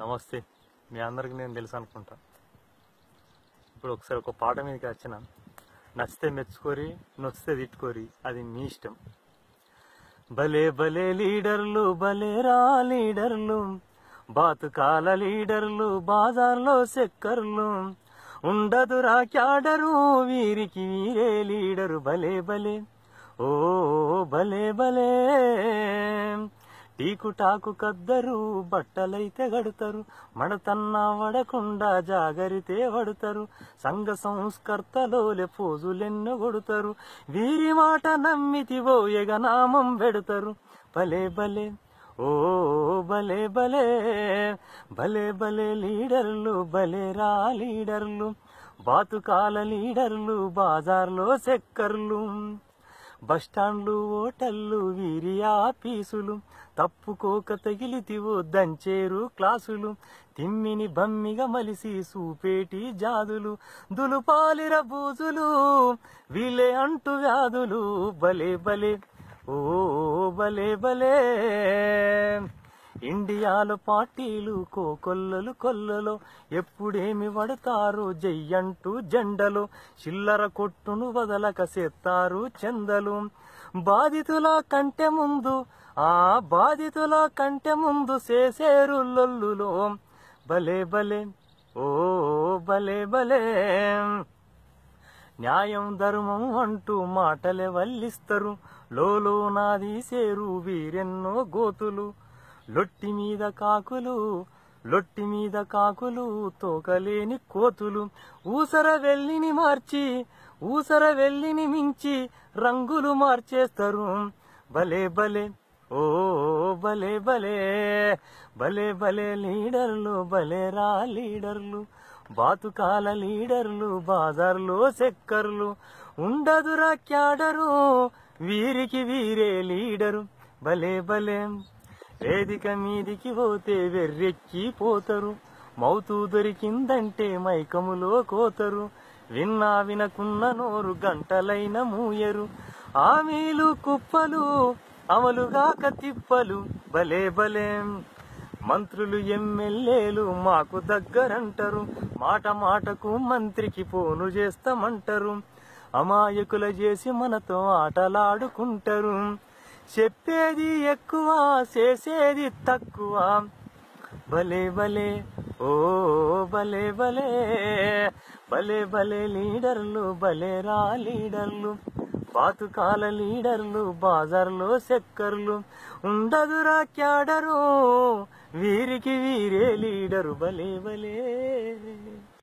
నమస్తే. మీ అందరికి నేను తెలుసు అనుకుంటా. ఇప్పుడు ఒకసారి ఒక పాట మీదకి వచ్చిన. నచ్చితే మెచ్చుకోరి నొచ్చితే తిట్టుకోరి. అది మీ ఇష్టం. భలే భలే లీడర్లు భలే రా లీడర్లు. బాతుకాల లీడర్లు బాజార్లో చెక్కర్లు ఉండదురా క్యాడరు వీరికి వీరే లీడరు. భలే భలే. ఓ భలే భలే. టీకు టాకు కద్దరు బట్టలైతే గడుతరు. మడతన్న వడకుండా జాగరితే వడతారు. సంఘ సంస్కర్తలోలే పోజులెన్ను కొడతారు వీరి మాట నమ్మితివో ఎగనామం పెడతారు. భలే భలే ఓ భలే భలే భలే భలే లీడర్లు భలే రా లీడర్లు. బాతుకాల లీడర్లు బాజార్లో చెక్కర్లు బస్టాండ్లు హోటళ్ళు వీరి ఆఫీసులు. తప్పుకోక తగిలితివో దంచేరు క్లాసులు. తిమ్మిని బమ్మిగా మలిసి సూపేటి జాదులు. దులుపాలిర బూజులు వీలే అంటు వ్యాధులు. భలే భలే ఓ భలే భలే. ఇండియాలో పార్టీలు కోకొల్లలు కొల్లలో. ఎప్పుడేమి పడతారు జయ్యంటూ జెండలు. చిల్లర కొట్టును వదలక సేత్తారు చెందలు. బాధితుల కంటే ముందు ఆ బాధితుల కంటే ముందు చేసేరు లొల్లులో. భలే భలే ఓ భలే భలే. న్యాయం ధర్మం అంటూ మాటలే వల్లిస్తారు. లోలో నాదీసేరు వీరెన్నో గోతులు. లొట్టి మీద కాకులు లొట్టి మీద కాకులు తోకలేని కోతులు. ఊసర వెల్లిని మార్చి ఊసర వెల్లిని మించి రంగులు మార్చేస్తారు. భలే భలే ఓ భలే భలే భలే భలే లీడర్లు భలే రా లీడర్లు. బాతుకాల లీడర్లు బాజార్లో చెక్కర్లు ఉండదురా క్యాడరు వీరికి వీరే లీడరు. భలే భలే. వేదిక మీదికి పోతే వెర్రెక్కి పోతారు. మౌతు దొరికిందంటే మైకములో కోతరు. విన్నా వినకున్న నోరు గంటలైన మూయరు. ఆమీలు కుప్పలు అమలుగాక తిప్పలు. భలే భలే మంత్రులు ఎమ్మెల్యేలు మాకు దగ్గరంటారు. మాట మాటకు మంత్రికి ఫోను చేస్తామంటారు. అమాయకుల చేసి మనతో ఆటలాడుకుంటారు. చెప్పేది ఎక్కువ చేసేది తక్కువ. భలే భలే ఓ భలే భలే. భలే భలే లీడర్లు భలే రా లీడర్లు. పాతకాల లీడర్లు బాజార్లో సెక్కర్లు. ఉండదురా క్యాడరు వీరికి వీరే లీడరు. భలే భలే.